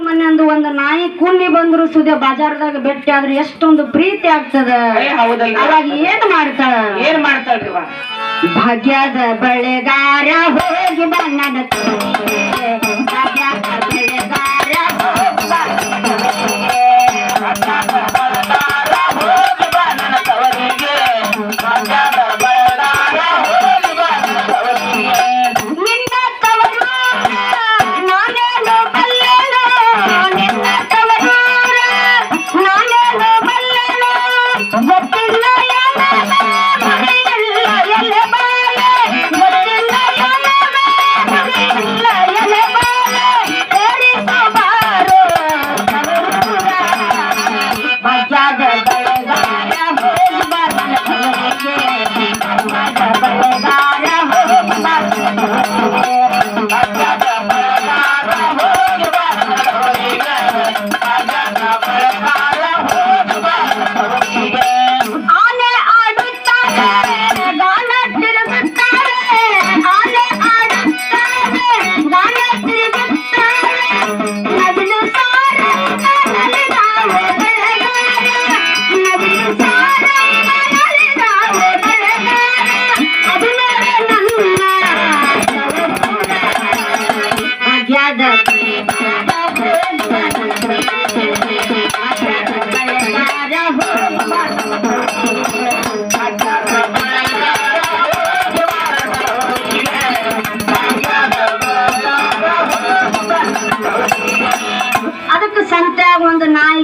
ಮೊನ್ನೆ ಒಂದು ಒಂದು ನಾಯಿ ಕುನ್ನಿ ಬಂದ್ರು ಸುದೆ ಬಾಜಾರದಾಗ ಭೇಟಿ ಆದ್ರೆ ಎಷ್ಟೊಂದು ಪ್ರೀತಿ ಆಗ್ತದ. ಅವಾಗ ಏನ್ ಮಾಡ್ತಾಳ? ಏನ್ ಮಾಡ್ತಾಳ್ರಿ ಭಾಗ್ಯದ ಬಳೆಗಾರ ಹೋಗಿ ಬಣ್ಣದ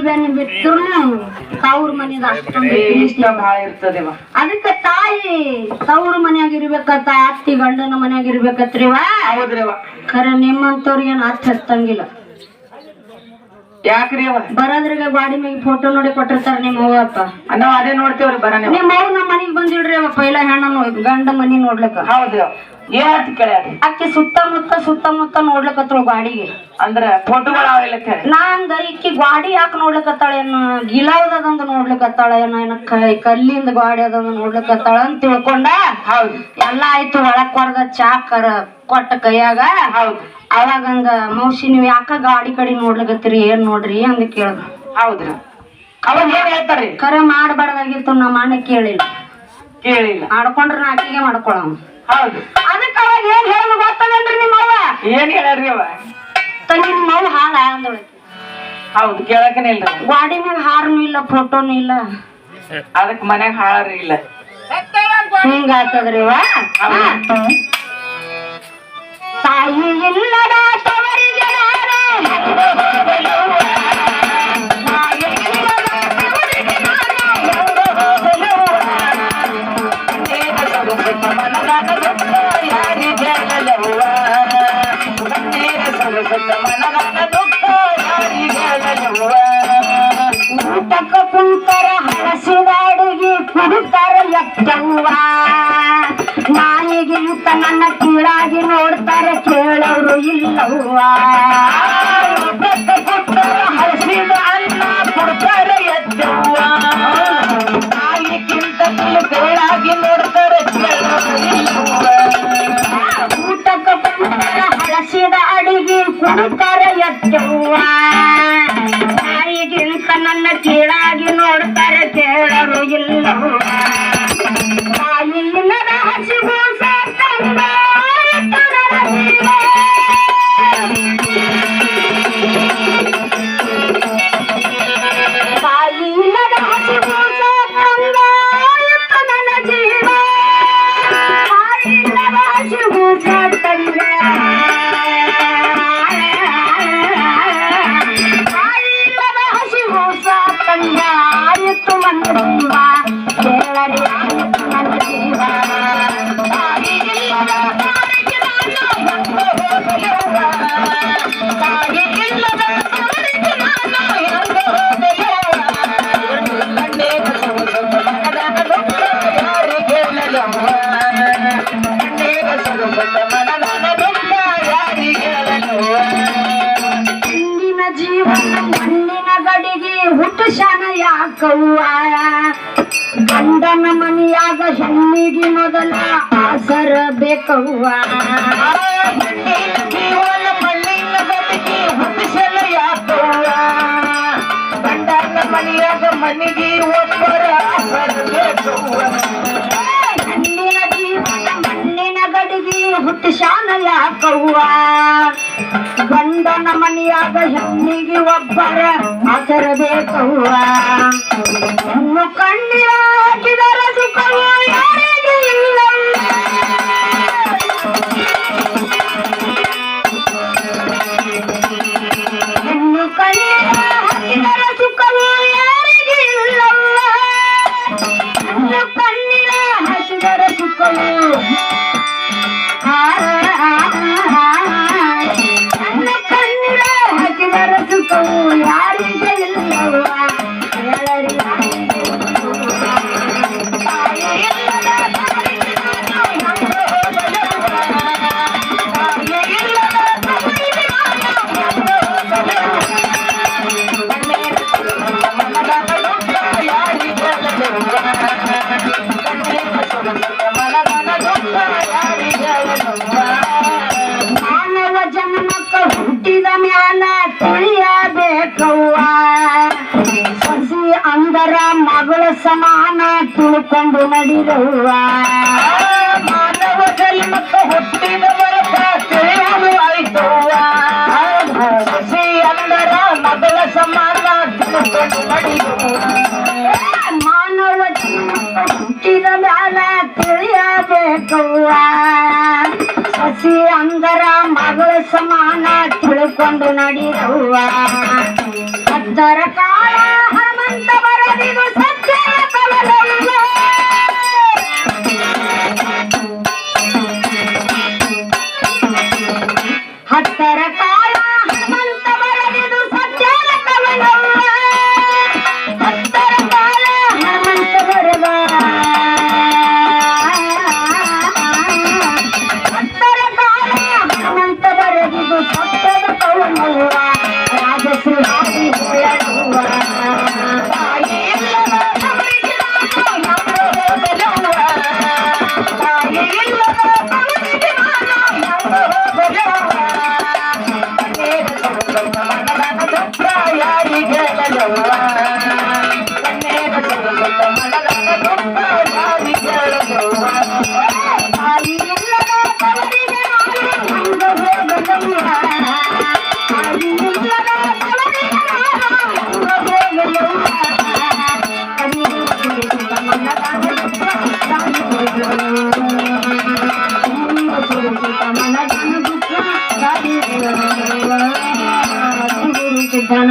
ಬೆನ್ನು ಬಿಟ್ಟರು ತವ್ರ ಮನೆದ ಅಷ್ಟೊಂದು ಅದಕ್ಕೆ ತಾಯಿ ತವ್ರ ಮನ್ಯಾಗ ಇರ್ಬೇಕತ್ತ ಅತ್ತಿ ಗಂಡನ ಮನ್ಯಾಗ ಇರ್ಬೇಕತ್ರಿವ ಹೌದ್ರಿ ಅವ ಖರೆ ನಿಮ್ಮಂತವ್ರಿಗೆ ಏನ್ ಅರ್ಥ ಹತ್ತಂಗಿಲ್ಲ ಯಾಕ್ರಿ ಅವ? ಬರೋದ್ರಾಗ ಗಾಡಿ ಮ್ಯಾಗ ಫೋಟೋ ನೋಡಿ ಕೊಟ್ಟಿರ್ತಾರ ನಿಮ್ಮ ಅವ್ವಪ್ಪ ನಾವ್ ಅದೇ ನೋಡ್ತೇವ್ರಿ ಬರ ನಿಮ್ಮ ಅವ್ವ ನಮ್ಮ ಮನೆಗೆ ಬಂದಿಡ್ರಿ ಅವ ಪೈಲ ಹೆಣ್ಣನ್ನು ಗಂಡ ಮನಿ ನೋಡ್ಲಕ್ಕ. ಹೌದ್ರಿ ಅವ ಕೇಳ ಅಂತ ಕೇಳ್ಯಾರಿ ಅಕ್ಕಿ ಸುತ್ತಮುತ್ತ ಸುತ್ತಮುತ್ತ ನೋಡ್ಲಕತ್ತಳು ಗಾಡಿಗೆ. ಅಂದ್ರೆ ಫೋಟೋಗಳು ಅವೆಲ್ಲ ಕೇಳಿ ನಾ ಅಂದ ಈಕಿ ಗಾಡಿ ಯಾಕೆ ನೋಡ್ಲಕತ್ತಾಳ ಏನ ಗಿಲಾವ್ದದಂದು ನೋಡ್ಲಕತ್ತಾಳ ಏನ ಏನ ಕ- ಕಲ್ಲಿಂದ ಗಾಡಿ ಅದಂದು ನೋಡ್ಲಕತ್ತಾಳ ಅಂತ ತಿಳ್ಕೊಂಡ ಹೌದು. ಎಲ್ಲ ಆಯ್ತು ಒಳಕ್ ಹೊರದ ಚಾಕರ ಕೊಟ್ಟ ಕೈಯಾಗ. ಹೌದು. ಅವಾಗ ಹಂಗ ಮೌಸಿ ನೀವು ಯಾಕ ಗಾಡಿ ಕಡೆ ನೋಡ್ಲಕತ್ತೀರಿ ಏನ್ ನೋಡ್ರಿ ಅಂದ ಕೇಳ್ದ. ಹೌದ್ರಿ ಅವಾಗ ಏನ್ ಹೇಳ್ತಾರ್ರಿ? ಕರೆ ಮಾಡ್ಬಾರ್ದಾಗಿತ್ತು ನಮ್ಮ ಅಣ್ಣ ಕೇಳಿಲ್ಲ. ಕೇಳಿಲ್ಲ. ಮಾಡ್ಕೊಂಡ್ರ ನಾ ಆಕಿಗೆ ಮಾಡ್ಕೊಳವ ಹೌದು. ಅವಾಗ ಏನ್ ಹೇಳ ಗೊತ್ತದೇನ್ರಿ ನಿಮ್ಮ ಅವ್ವ ಏನ್ ಹೇಳ್ಯಾರ್ರಿ ಅವ? ತಂಗಿ ನಿಮ್ಮ ಅವ್ವ ಹಾಳ ಹೌದು ಕೇಳಕನೇ ಅವ. ಗಾಡಿ ಮ್ಯಾಗ ಹಾರನು ಇಲ್ಲ ಫೋಟೋನು ಇಲ್ಲ. ಅದಕ್ ಮನ್ಯಾಗ ಹಾಳಾರ ಇಲ್ಲ. ಹಿಂಗಾತದ್ರಿ ವಾ ತಾಯಿ ಇಲ್ಲದ ತವರಿಗೆ ನಾನು ಕುಂತರ ಹಳಸಿದ ಅಡುಗೆ ಕುಡಿತಾರ ಎಟ್ಟವ್ವ ನಾಯಿಗೆ ಊಟ ನನ್ನ ಕೀಳಾಗಿ ನೋಡ್ತಾರೆ ಕೇಳೋರು ಇಲ್ಲವ್ವ. ಕುಂತರ ಹಳಸಿದ ಅನ್ನ ಕೊಡ್ತಾರೆ ಎದ್ದವ್ವ ನಾಯಿಗಿಂತ ಕೀಳಾಗಿ ನೋಡ್ತಾರೆ ಕೇಳೋರು ಇಲ್ಲವ್ವ ಊಟಕ್ಕ ಕುಂತರ ಹಳಸಿದ ಅಡಿಗೆ ಕುಡಿತಾರ ಎದ್ದವ್ವ ನಾಯಿಗಿಂತ ನನ್ನ ಕೀಳಾಗಿ ನೋಡ್ತಾರೆ ಕೇಳರು ಇಲ್ಲವ್ವ ಇಂದಿನ ಗಡಿಗೆ ಹುಟ್ಟುಶನ ಯಾಕವ್ವ? ಗಂಡನ ಮನೆಯಾಗ ಹೆಣ್ಣಿಗೆ ಮೊದಲ ಆಸರ ಬೇಕವ್ವ? ಮನಿಗೆ ಒಬ್ಬರ ಸರಬೇಕವ್ವ ಹೆಣ್ಣಿನ ಜೀವನ ಮಣ್ಣಿನ ಗಡಿಗೆ ಹುಟ್ಟಿಶಾನ ಯಾಕವ್ವ ಗಂಡನ ಮನೆಯಾಗ ಹೆಣ್ಣಿಗೆ ಒಬ್ಬರ ಆಚರಬೇಕವ್ವ ಹೆಣ್ಣು ಕಣ್ಣಿನ ಹಾಕಿದರ ಸುಖವು ಯಾರಿಗೆ ಇಲ್ಲವ್ವ ಹೆಣ್ಣು ಕಣ್ಣಿನ ಹಾಕಿದರ ಸುಖವು யாரும் இல்லையா ತಿಳಿಯಬೇಕವ್ವ ಸಸಿ ಅಂದರ ಮಗಳ ಸಮಾನ ತಿಳ್ಕೊಂಡು ನಡಿರವ್ವ ಮಾನವ ಜನ್ಮಕ್ಕ ಹುಟ್ಟಿದ ಬರಕ ತಿಳಿಯಲು ಆಯ್ತವ್ವ. ಸಸಿ ಅಂದರ ಮಗಳ ಸಮಾನ ತಿಳ್ಕೊಂಡು ನಡೆಯುವ ಮಾನವ ಜನ್ಮಕ್ಕ ಹುಟ್ಟಿದ ಮ್ಯಾಲ ತಿಳಿಯಬೇಕವ್ವ. ಸಸಿ ಅಂದರ ಮಗಳ ಸಮಾನ ತಿಳ್ಕೊಂಡು ನಡಿರವ್ವ దొరకా